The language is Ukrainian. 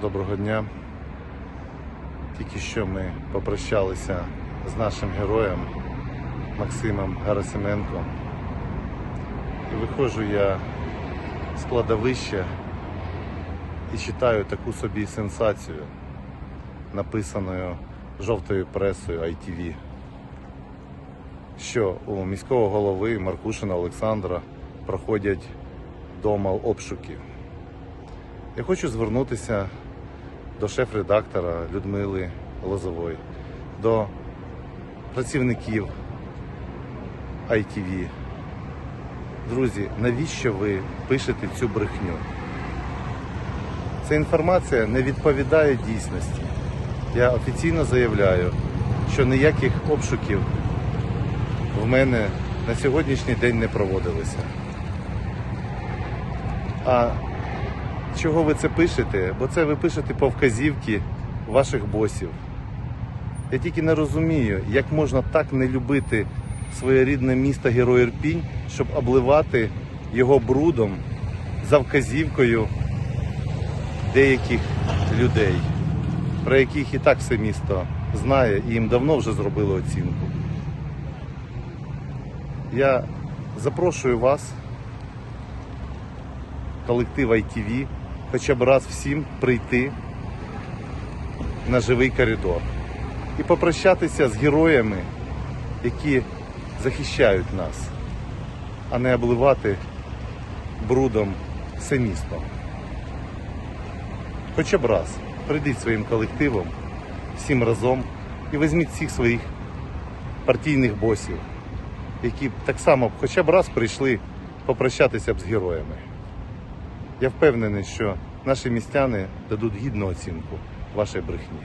Доброго дня. Тільки що ми попрощалися з нашим героєм Максимом Гарасименко. І виходжу я з кладовища і читаю таку собі сенсацію, написаною жовтою пресою ITV, що у міського голови Маркушина Олександра проходять дома обшуки. Я хочу звернутися до шеф-редактора Людмили Лозової, до працівників ITV. Друзі, навіщо ви пишете цю брехню? Ця інформація не відповідає дійсності. Я офіційно заявляю, що ніяких обшуків в мене на сьогоднішній день не проводилися. А чого ви це пишете? Бо це ви пишете по вказівці ваших босів. Я тільки не розумію, як можна так не любити своє рідне місто Герой Ірпінь, щоб обливати його брудом за вказівкою деяких людей, про яких і так все місто знає і їм давно вже зробили оцінку. Я запрошую вас колектив ITV хоча б раз всім прийти на живий коридор і попрощатися з героями, які захищають нас, а не обливати брудом все місто. Хоча б раз прийдіть своїм колективом всім разом і візьміть всіх своїх партійних босів, які так само хоча б раз прийшли попрощатися б з героями. Я впевнений, що наші містяни дадуть гідну оцінку вашій брехні.